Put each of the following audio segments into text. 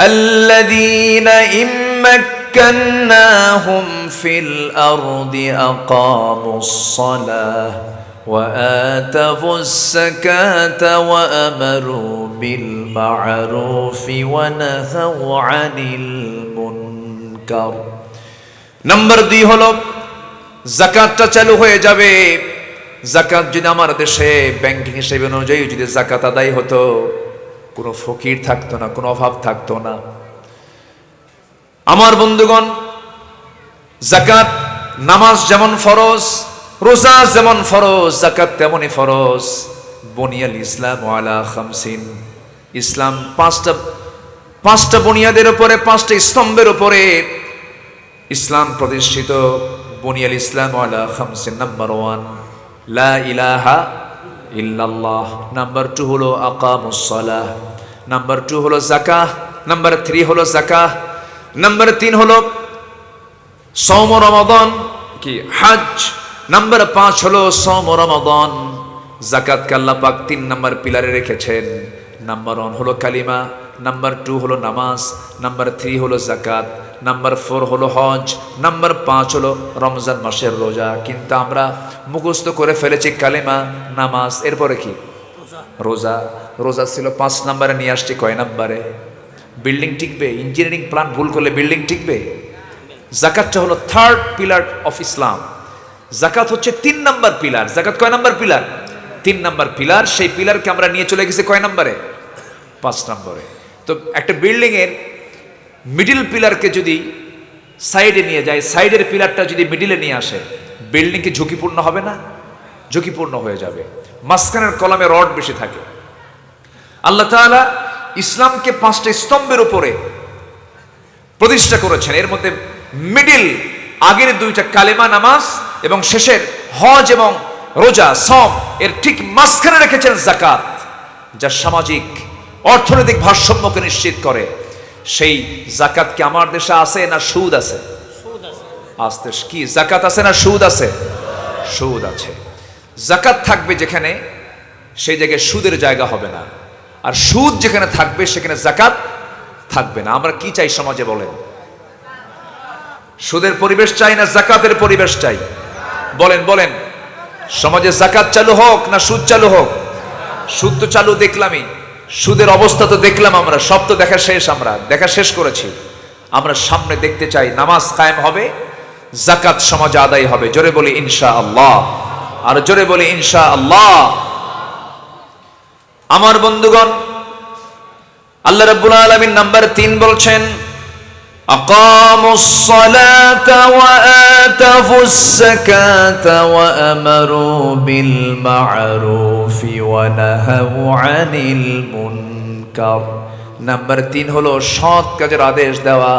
الذين إن مكناهم في الأرض أقاموا الصلاة وآتوا الزكاة وأمروا بالمعروف ونهوا عن المنكر number দুই হলো জাকাতটা চালু হয়ে যাবে জাকাত যদি আমার দেশে ব্যাংকিং হিসেবে অনুযায়ী যদি জাকাত আদায় হতো কোনো ফকির থাকতো না, কোনো অভাব থাকতো না। আমার বন্ধুগণ, জাকাত, নামাজ যেমন ফরজ, রোজা যেমন ফরজ, জাকাত তেমনই ফরজ। বনিয়াল ইসলাম ওয়ালা খামসিন। ইসলাম পাঁচটা পাঁচটা বুনিয়াদের উপরে, পাঁচটা স্তম্ভের উপরে ইসলাম প্রতিষ্ঠিত। বুনিয়াল ইসলাম আলা খামসিন, নাম্বার ওয়ান। লা ইলাহা ইল্লাল্লাহ। নাম্বার টু হলো আকামুসসালাহ নাম্বার টু হলো জাকাহ নাম্বার থ্রি হলো জাকাহ নাম্বার তিন হলো সৌম রমাদন, কি হাজ নাম্বার পাঁচ হলো সৌম রমাদন। জাকাত কাল্লা পাক তিন নাম্বার পিলারে রেখেছেন। নাম্বার ওয়ান হলো কালিমা। নাম্বার টু হলো নামাজ। নাম্বার থ্রি হলো জাকাত নাম্বার ফোর হলো হজ নাম্বার পাঁচ হলো রমজান মাসের রোজা। কিন্তু আমরা মুখস্থ করে ফেলেছি কালিমা নামাজ এরপরে কি? রোজা। রোজা। ছিল পাঁচ নাম্বারে নিয়ে আসছি কয় নাম্বারে? বিল্ডিং টিকবে ইঞ্জিনিয়ারিং প্ল্যান ভুল করলে বিল্ডিং টিকবে? জাকাতটা হলো থার্ড পিলার অফ ইসলাম জাকাত হচ্ছে তিন নাম্বার পিলার জাকাত কয় নাম্বার পিলার তিন নাম্বার পিলার সেই পিলারকে আমরা নিয়ে চলে গেছি কয় নাম্বারে? পাঁচ নম্বরে। তো একটা বিল্ডিং এর মিডিল পিলারকে যদি সাইডে নিয়ে যায় সাইডের পিলারটা যদি মিডিলে নিয়ে আসে বিল্ডিং কি ঝুঁকিপূর্ণ হবে না? ঝুঁকিপূর্ণ হয়ে যাবে। মাঝখানের কলামে রড বেশি থাকে। আল্লাহ তাআলা ইসলামকে পাঁচটা স্তম্ভের উপরে প্রতিষ্ঠা করেছেন। এর মধ্যে মিডিল আগের দুইটা কালেমা নামাজ এবং শেষের হজ এবং রোজা সম এর ঠিক মাঝখানে রেখেছেন জাকাত, যা সামাজিক, অর্থনৈতিক ভারসাম্যকে নিশ্চিত করে। সেই জাকাত কি আমার দেশে আছে না সুদ আছে? আস্তে কি জাকাত আছে না সুদ আছে? সুদ আছে। জাকাত থাকবে যেখানে সেই জায়গায় সুদের জায়গা হবে না। আর সুদ যেখানে থাকবে সেখানে জাকাত থাকবে না। আমরা কি চাই সমাজে বলেন? সুদের পরিবেশ চাই না জাকাতের পরিবেশ চাই? বলেন বলেন। সমাজে জাকাত চালু হোক না সুদ চালু হোক? সুদ তো চালু দেখলামই। সুদের অবস্থা তো দেখলাম আমরা, সব তো দেখা শেষ আমরা, দেখা শেষ করেছি। আমরা সামনে দেখতে চাই, নামাজ কায়েম হবে জাকাত সমাজ আদায় হবে। জোরে বলি ইনশা আল্লাহ আর জোরে বলি ইনশা আল্লাহ আমার বন্ধুগণ, আল্লাহ রব্বুল আলামিন নাম্বার তিন বলছেন أقاموا الصلاة وآتوا الزكاة وأمروا بالمعروف ونهوا عن المنكر নাম্বার তিন হলো সৎ কাজের আদেশ দেওয়া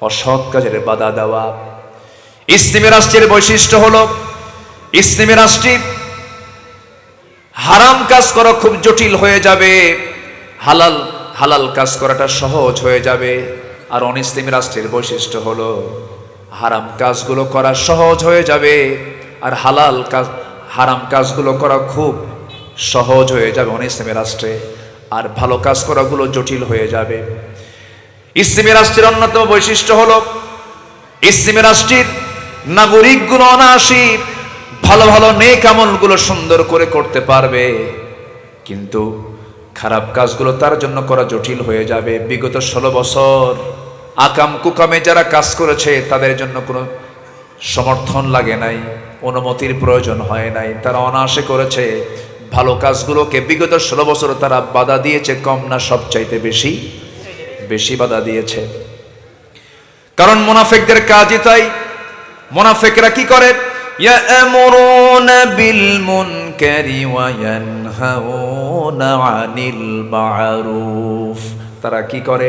অসৎ কাজের বাধা দেওয়া ইসলামী রাষ্ট্রের বৈশিষ্ট্য হলো ইসলামী রাষ্ট্রে হারাম কাজ করা খুব জটিল হয়ে যাবে হালাল হালাল কাজ করাটা সহজ হয়ে যাবে আর অনিসলিম রাষ্ট্রের বৈশিষ্ট্য হলো, হারাম কাজগুলো করা সহজ হয়ে যাবে আর হালাল কাজ, হারাম কাজগুলো করা খুব সহজ হয়ে যাবে অনিসলিম রাষ্ট্রে আর ভালো কাজ করাগুলো জটিল হয়ে যাবে। ইসলামী রাষ্ট্রের অন্যতম বৈশিষ্ট্য হলো ইসলামী রাষ্ট্রের নাগরিকগুলো অনাসী ভালো ভালো নেক আমলগুলো সুন্দর করে করতে পারবে। কিন্তু খারাপ কাজগুলো তার জন্য করা জটিল হয়ে যাবে। বিগত ষোলো বছর আকাম কুকামে যারা কাজ করেছে তাদের জন্য কোনো সমর্থন লাগে নাই অনুমতির প্রয়োজন হয় নাই তারা অনায়াসে করেছে ভালো কাজগুলোকে বিগত ষোলো বছর তারা বাধা দিয়েছে কম না সব চাইতে বেশি বেশি বাধা দিয়েছে কারণ মোনাফেকদের কাজই তাই মোনাফেকরা কি করে يأمرون بالمنكر وينهون عن المعروف তারা কি করে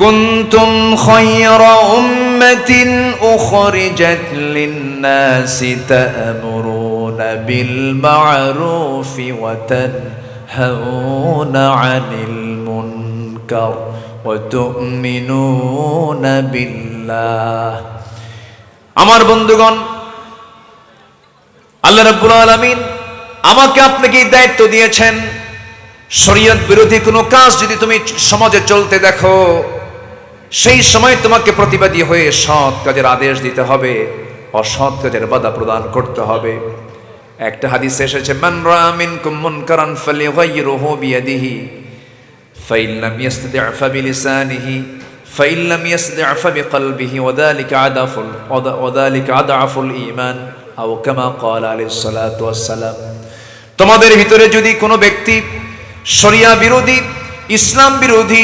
كنتم خير أمة أخرجت للناس تأمرون بالمعروف وتنهون عن المنكر وتؤمنون بالله আমার বন্ধুগণ আল্লাহ রাব্বুল আলামিন আমাকে আপনাকে এই দায়িত্ব দিয়েছেন শরীয়ত বিরোধী কোনো কাজ যদি তুমি সমাজে চলতে দেখো সেই সময় তোমাকে প্রতিবাদী হয়ে সৎ কাজের আদেশ দিতে হবে, অসৎ কাজের বাধা প্রদান করতে হবে। একটা হাদিস এসেছে, মান রা মিনকুম মুনকারান ফালিগাইয়িরহু বিয়াদিহি, ফাইন লাম ইয়াসতাদি' ফাবিলিসানিহি, ফাইন লাম ইয়াসতাদি' ফাবিকলবিহি ওয়াযালিকা আদাফুল ওয়াযালিকা আদাফুল ঈমান, আও কামা ক্বালা আলাইহিস সালাতু ওয়াস সালাম। তোমাদের ভিতরে যদি কোনো ব্যক্তি শরিয়া বিরোধী, ইসলাম বিরোধী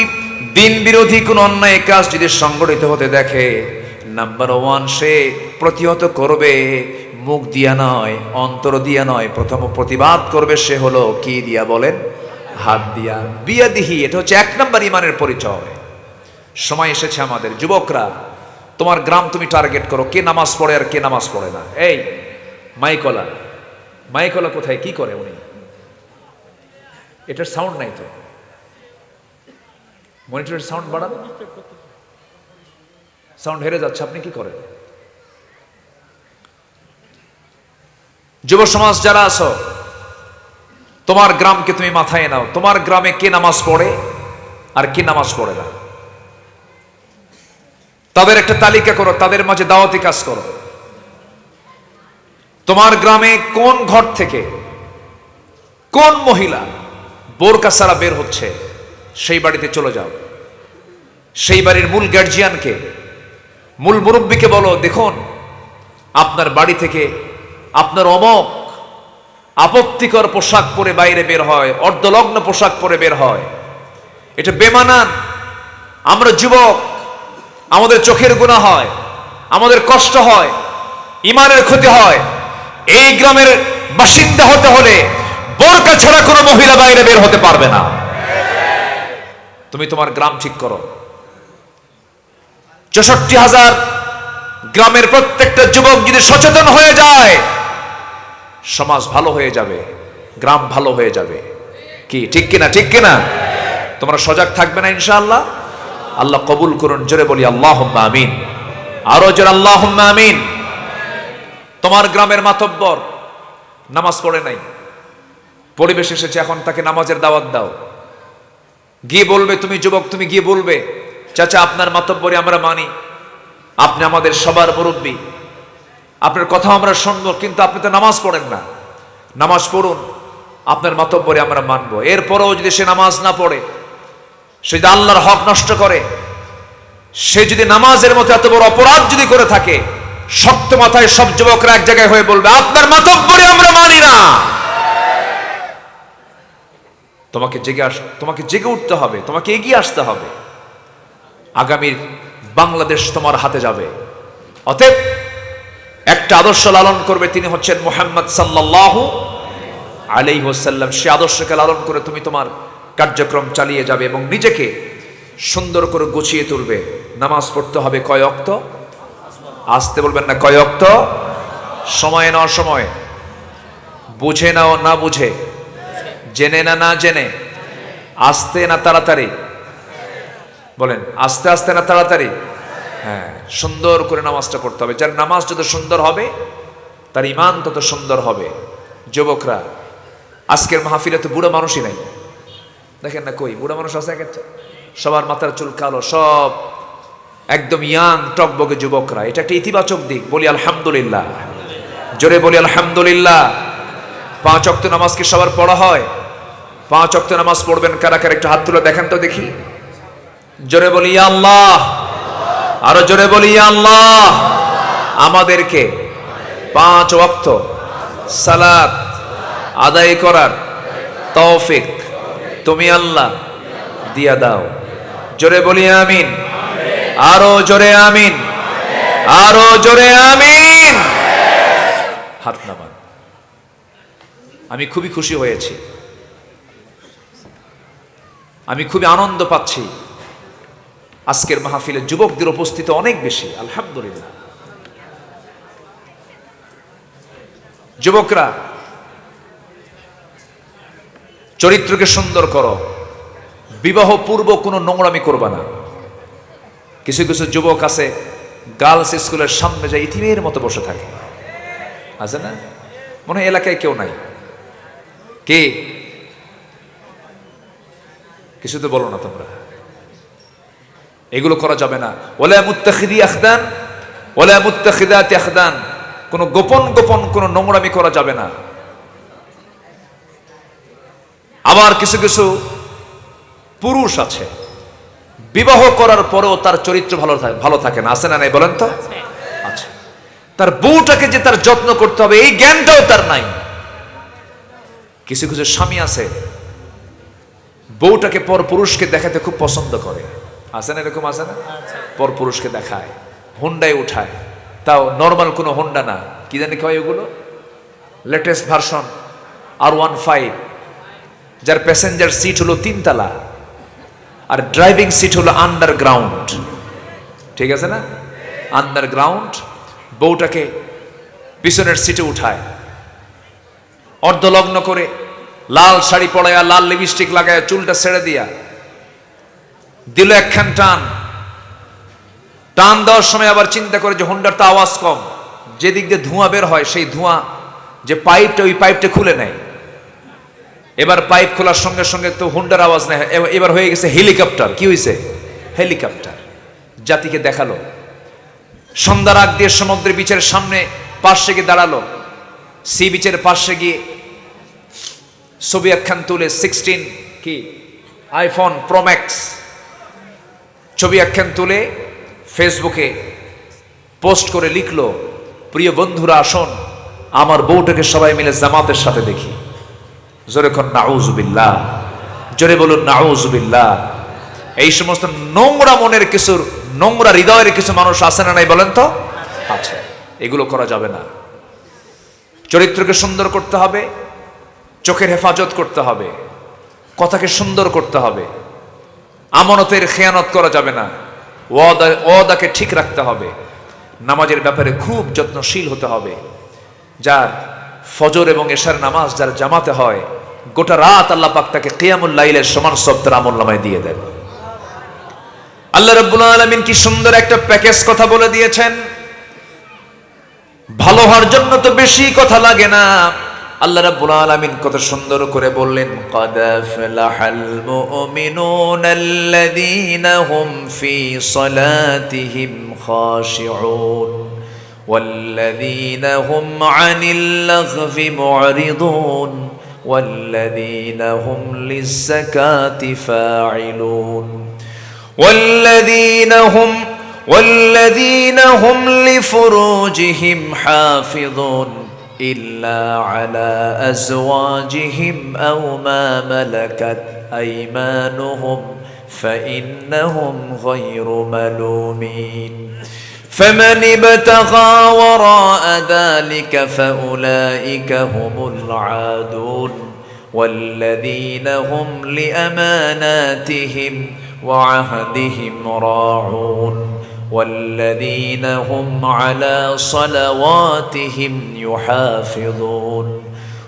দিন বিরোধী কোনো অন্যায় কাজ যদি সংগঠিত হতে দেখে নাম্বার ওয়ান সে প্রতিহত করবে, মুখ দিয়া নয়, অন্তর দিয়া নয়, প্রথম প্রতিবাদ করবে সে হলো কি দিয়া বলেন? হাত দিয়া। বিয়া দিহি এটা হচ্ছে এক নম্বর ইমানের পরিচয়। সময় এসেছে আমাদের। যুবকরা, তোমার গ্রাম তুমি টার্গেট করো, কে নামাজ পড়ে আর কে নামাজ পড়ে না। এই, মাইকলা। মাইকলা কোথায়? কি করে উনি? এটার সাউন্ড নাই তো। মনিটরের সাউন্ড বাড়ান। সাউন্ড হেরে যাচ্ছে, আপনি কি করেন? যুব সমাজ, যারা আছো, তোমার গ্রামকে তুমি মাথায় নাও। তোমার গ্রামে কে নামাজ পড়ে আর কে নামাজ পড়ে না? তাদের একটা তালিকা করো, তাদের মাঝে দাওয়াতি কাজ করো। তোমার গ্রামে কোন ঘর থেকে কোন মহিলা বোরকা সারা বের হচ্ছে? সেই বাড়িতে চলে যাও। সেই বাড়ির মূল গার্জিয়ানকে মূল মুরব্বীকে বলো, দেখুন, আপনার বাড়ি থেকে আপনার অমক আপত্তিকর পোশাক পরে বাইরে বের হয়, অর্ধলগ্ন পোশাক পরে বের হয়। এটা বেমানান। আমরা যুবক, আমাদের চোখের গুণা হয়, আমাদের কষ্ট হয়, ইমানের ক্ষতি হয়। এই গ্রামের বাসিন্দা হতে হলে বোরকা ছাড়া কোনো মহিলা বাইরে বের হতে পারবে না। তুমি তোমার গ্রাম ঠিক করো। চৌষট্টি হাজার গ্রামের প্রত্যেকটা যুবক যদি সচেতন হয়ে যায়, সমাজ ভালো হয়ে যাবে, গ্রাম ভালো হয়ে যাবে। কি, ঠিক কিনা ঠিক কিনা? তোমরা সজাগ থাকবে না ইনশাআল্লাহ? আল্লাহ কবুল করুন, জোরে বলি আল্লাহ আমিন। আরও জোরে আল্লাহ আমিন। তোমার গ্রামের মাতব্বর, নামাজ পড়ে নাই। পরিবেশ এসেছে, এখন তাকে নামাজের দাওয়াত দাও। গিয়ে বলবে, তুমি যুবক, তুমি গিয়ে বলবে, চাচা, আপনার মাতব্বরে আমরা মানি। আপনি আমাদের সবার মুরব্বী। আপনার কথা আমরা শুনব, কিন্তু আপনি তো নামাজ পড়েন না। নামাজ পড়ুন, আপনার মাতব্বরে আমরা মানবো। এরপরেও যদি সে নামাজ না পড়ে, সে যদি আল্লাহর হক নষ্ট করে, সে যদি নামাজের মতো এত বড় অপরাধ যদি করে থাকে, শক্ত মাথায় সব যুবকরা এক জায়গায় হয়ে বলবে, আপনার মাতব্বরে আমরা মানি না। তোমাকে জেগে আস, তোমাকে জেগে উঠতে হবে, তোমাকে এগিয়ে আসতে হবে। আগামীর বাংলাদেশ তোমার হাতে যাবে। অতএব একটা আদর্শ লালন করবে তিনি হচ্ছেন মোহাম্মদ সাল্লাহ আলাই হোসাল্লাম সে আদর্শকে লালন করে তুমি তোমার কার্যক্রম চালিয়ে যাবে এবং নিজেকে সুন্দর করে গুছিয়ে তুলবে। নামাজ পড়তে হবে কয় অক্ত? আসতে বলবেন না কয় অক্ত? সময় না সময় বুঝে নাও না বুঝে। জেনে না না জেনে। আস্তে না তাড়াতাড়ি। বলেন, আস্তে আস্তে না তাড়াতাড়ি? হ্যাঁ সুন্দর করে নামাজটা পড়তে হবে। যার নামাজ যত সুন্দর হবে, তার ইমান তত সুন্দর হবে। যুবকরা, আজকের মাহফিলে তো বুড়ো মানুষই নাই। দেখেন না কই, বুড়ো মানুষ আছে এক একটা? সবার মাথার চুল কালো, সব একদম ইয়াং, টকবগে যুবকরা। এটা একটা ইতিবাচক দিক। বলি আলহামদুলিল্লাহ। জোরে বলি আলহামদুলিল্লাহ। পাঁচ অক্ত নামাজ কি সবার পড়া হয়। পাঁচ অক্ত নামাজ পড়বেন কারা কারা? একটু হাত তুলে দেখেন তো দেখি। জোরে বলি আল্লাহ। আরও জোরে বলি আল্লাহ। আমাদেরকে পাঁচ ওয়াক্ত সালাদ আদায় করার তৌফিক তুমি আল্লাহ দিয়া দাও। জোরে বলি, আমিন। আরও জোরে, আমিন। আরও জোরে, আমিন হাত নামান আমি খুবই খুশি হয়েছি। আমি খুবই আনন্দ পাচ্ছি। আজকের মাহফিলে যুবকদের উপস্থিতি অনেক বেশি, আলহামদুলিল্লাহ। যুবকরা, চরিত্রকে সুন্দর করো। বিবাহ পূর্ব কোনো নোংরামি করবা না। কিছু কিছু যুবক আছে, গার্লস স্কুলের সামনে যায় ইতিমের মতো বসে থাকে। আছে না? মনে এলাকায় কেউ নাই। কে? কিছু তো বলো না তোমরা। এগুলো করা যাবে না। ওলা মুত্তাখিদি আখদান ওলা মুত্তাখিদাতি আখদান। কোনো গোপন গোপন কোনো নোংরামি করা যাবে না। আবার কিছু কিছু পুরুষ আছে। বিবাহ করার পরেও তার চরিত্র ভালো থাকে ভালো থাকে না। আছে না নাই বলেন তো? আচ্ছা তার বউটাকে যে তার যত্ন করতে হবে এই জ্ঞানটাও তার নাই। কিছু কিছু স্বামী আছে বউটাকে পর পুরুষকে দেখাতে খুব পছন্দ করে। আছে না এরকম আছে না? পর পুরুষকে দেখায় হুন্ডায় উঠায়। তাও নর্মাল কোনো হুন্ডা না। কি জানি কয় ওগুলো latest version R one five যার প্যাসেঞ্জার সিট হলো তিনতলা আর ড্রাইভিং সিট হলো আন্ডারগ্রাউন্ড ঠিক আছে না? আন্ডারগ্রাউন্ড বউটাকে পিছনের সিটে উঠায়। অর্ধলগ্ন করে লাল শাড়ি পরাইয়া লাল লিপস্টিক লাগায় চুলটা ছেড়ে দিয়া দিল একখান টান। টান দেওয়ার সময় আবার চিন্তা করে যে হোন্ডার তো আওয়াজ কম। যেদিক দিয়ে ধোঁয়া বের হয়, সেই ধোঁয়া যে পাইপটা, ওই পাইপটা খুলে নেয়। এবার পাইপ খোলার সঙ্গে সঙ্গে তো হুন্ডার আওয়াজ নেয়। এবার হয়ে গেছে হেলিকপ্টার। কি হয়েছে হেলিকপ্টার। জাতিকে দেখাল। সন্ধ্যার আগ দিয়ে সমুদ্রের বিচের সামনে পাশ থেকে দাঁড়াল। সি বিচের পাশে গিয়ে ছবি একখান তুলে সিক্সটিন কি? আইফোন প্রোম্যাক্স ছবি একখান তুলে ফেসবুকে পোস্ট করে লিখলো, প্রিয় বন্ধুরা, আসুন, আমার বউটাকে সবাই মিলে জামাতের সাথে দেখি। জোরে খন নাউজুবিল্লাহ জোরে বলুন নাউজুবিল্লাহ এই সমস্ত নোংরা মনের কিছু নোংরা হৃদয়ের কিছু মানুষ আছে না নাই বলেন তো? আচ্ছা এগুলো করা যাবে না। চরিত্রকে সুন্দর করতে হবে, চোখের হেফাজত করতে হবে, কথাকে সুন্দর করতে হবে, আমানতের খেয়ানত করা যাবে না, ওয়াদা, ওয়াদাকে ঠিক রাখতে হবে, নামাজের ব্যাপারে খুব যত্নশীল হতে হবে, যার ফজর এবং এশার নামাজ যার জামাতে হয়, গোটা রাত আল্লাহ পাক তাকে লাইলের সমান সপ্তাহ আমল নামায় দিয়ে দেন। আল্লাহ রাব্বুল আলামিন কি সুন্দর একটা প্যাকেজ কথা বলে দিয়েছেন। ভালো হওয়ার জন্য তো বেশি কথা লাগে না আল্লাহ রাব্বুল আলামিন কত সুন্দর করে বললেন قد أفلح المؤمنون الذين هم في صلاتهم خاشعون والذين هم عن اللغو معرضون والذين هم للزكاة فاعلون والذين هم والذين هم لفروجهم حافظون إلا على أزواجهم أو ما ملكت أيمانهم فإنهم غير ملومين. فمن ابتغى وراء ذلك فأولئك هم العادون. والذين هم لأماناتهم وعهدهم راعون. والذين هم على صلواتهم يحافظون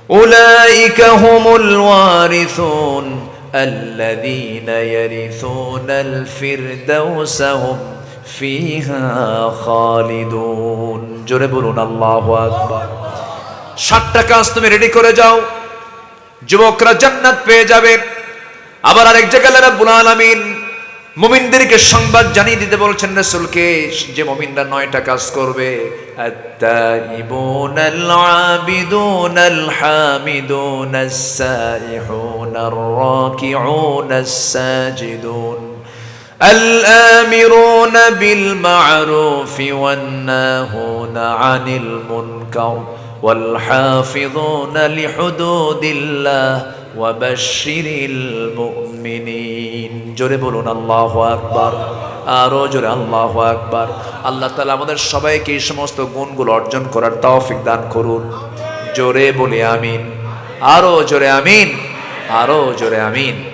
أولئك هم الوارثون الذين يرثون الفردوس هم فيها خالدون জোরে বলুন আল্লাহু আকবার ষাটটা কাজ তুমি রেডি করে যাও যুবকরা জান্নাত পেয়ে যাবে আবার আরেক জায়গায় আল্লাহ রাব্বুল আলামিন মুমিনদেরকে সংবাদ জানিয়ে দিতে বলছেন রাসূলকে যে মুমিনরা নয়টা কাজ করবে التائبون العابدون الحامدون السائحون الراكعون الساجدون الآمرون بالمعروف والناهون عن المنكر والحافظون لحدود الله জোরে বলুন, আল্লাহ আকবার। আরও জোরে, আল্লাহ আকবার। আল্লাহ তালা আমাদের সবাইকে এই সমস্ত গুণগুলো অর্জন করার তৌফিক দান করুন। জোরে বলে আমিন। আরও জোরে আমিন। আরও জোরে আমিন।